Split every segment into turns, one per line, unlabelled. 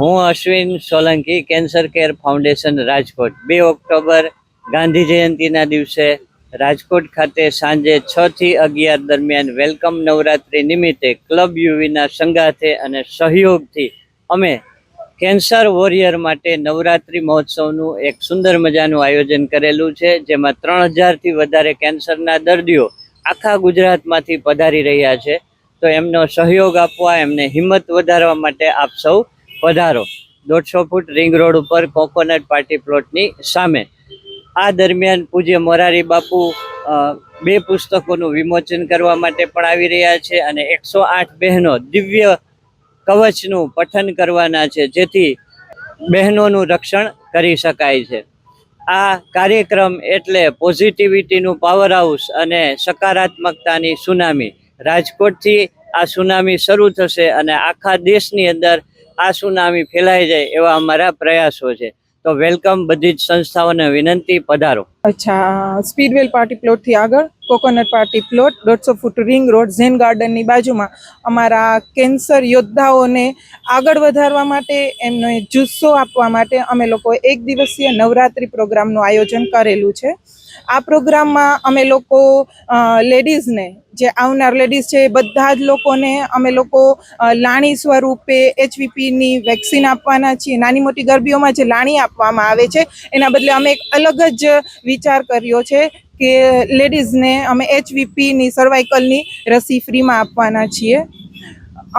હું Ashwin Solanki, cancer care foundation, Rajkot. બે October Gandhi જયંતિના દિવસે રાજકોટ ખાતે સાંજે છ થી અગિયાર દરમિયાન વેલકમ નવરાત્રિ નિમિત્તે ક્લબ યુવીના સંગાથે અને સહયોગથી અમે કેન્સર વોરિયર માટે નવરાત્રિ મહોત્સવનું એક સુંદર મજાનું આયોજન કરેલું છે, જેમાં ત્રણ હજારથી વધારે કેન્સરના દર્દીઓ આખા ગુજરાતમાંથી પધારી રહ્યા છે. તો એમનો સહયોગ આપવા, એમને હિંમત વધારવા માટે આપ સૌ પધારો દોઢસો ફૂટ રિંગ રોડ ઉપર કોકોનટ પાર્ટી પ્લોટની સામે. આ દરમિયાન પૂજ્ય મોરારી બાપુ બે પુસ્તકોનું વિમોચન કરવા માટે પણ આવી રહ્યા છે અને એકસો આઠ બહેનો દિવ્ય કવચનું પઠન કરવાના છે, જેથી બહેનોનું રક્ષણ કરી શકાય છે. આ કાર્યક્રમ એટલે પોઝિટિવિટીનું પાવર હાઉસ અને સકારાત્મકતાની સુનામી. રાજકોટથી આ સુનામી શરૂ થશે અને આખા દેશની અંદર આ સુનામી ફેલાઈ જાય એવા અમારા પ્રયાસો છે. તો વેલકમ બધી જ સંસ્થાઓને વિનંતી, પધારો.
અચ્છા, સ્પીડવેલ પાર્ટી પ્લોટથી આગળ. કોકોનટ પાર્ટી પ્લોટ, દોઢસો ફૂટ રિંગ રોડ, ઝેન ગાર્ડનની બાજુમાં અમારા કેન્સર યોદ્ધાઓને આગળ વધારવા માટે, એમને જુસ્સો આપવા માટે અમે લોકો એક દિવસીય નવરાત્રિ પ્રોગ્રામનું આયોજન કરેલું છે. આ પ્રોગ્રામમાં અમે લોકો લેડીઝને, જે આવનાર લેડીઝ છે એ બધા જ લોકોને અમે લોકો લાણી સ્વરૂપે એચવીપીની વેક્સિન આપવાના છીએ. નાની મોટી ગરબીઓમાં જે લાણી આપવામાં આવે છે, એના બદલે અમે એક અલગ જ વિચાર કર્યો છે કે લેડીઝને અમે એચવીપીની સર્વાઇકલની રસી ફ્રીમાં આપવાના છીએ.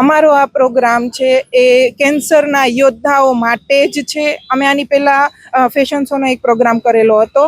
અમારો આ પ્રોગ્રામ છે એ કેન્સરના યોદ્ધાઓ માટે જ છે. અમે આની પહેલાં ફેશન શોનો એક પ્રોગ્રામ કરેલો હતો.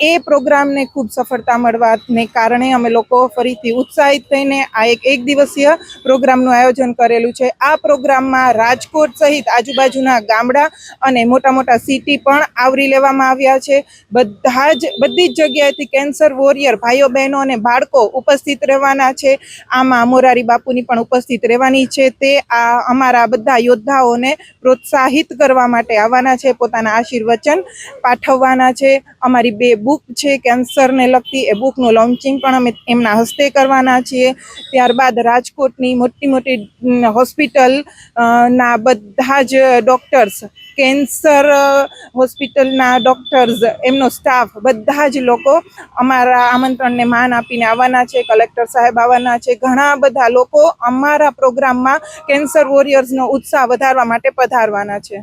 એ પ્રોગ્રામને ખૂબ સફળતા મળવાને કારણે અમે લોકો ફરીથી ઉત્સાહિત થઈને આ એક એક દિવસીય પ્રોગ્રામનું આયોજન કરેલું છે. આ પ્રોગ્રામમાં રાજકોટ સહિત આજુબાજુના ગામડા અને મોટા મોટા સિટી પણ આવરી લેવામાં આવ્યા છે. બધા જ, બધી જ જગ્યાએથી કેન્સર વોરિયર ભાઈઓ, બહેનો અને બાળકો ઉપસ્થિત રહેવાના છે. આમાં મોરારી બાપુની પણ ઉપસ્થિત રહેવાની છે. તે આ અમારા બધા યોદ્ધાઓને પ્રોત્સાહિત કરવા માટે આવવાના છે, પોતાના આશીર્વચન પાઠવવાના છે. અમારી બે બુક છે કેન્સરને લગતી એ બુકનું લોન્ચિંગ પણ અમે એમના હસ્તે કરવાના છીએ. ત્યારબાદ રાજકોટની મોટી મોટી હોસ્પિટલ ના બધા જ ડૉક્ટર્સ, કેન્સર હોસ્પિટલના ડૉક્ટર્સ, એમનો સ્ટાફ, બધા જ લોકો અમારા આમંત્રણને માન આપીને આવવાના છે, કલેક્ટર સાહેબ આવવાના છે. ઘણા બધા લોકો અમારા પ્રોગ્રામમાં કેન્સર વોરિયર્સનો ઉત્સાહ વધારવા માટે પધારવાના છે.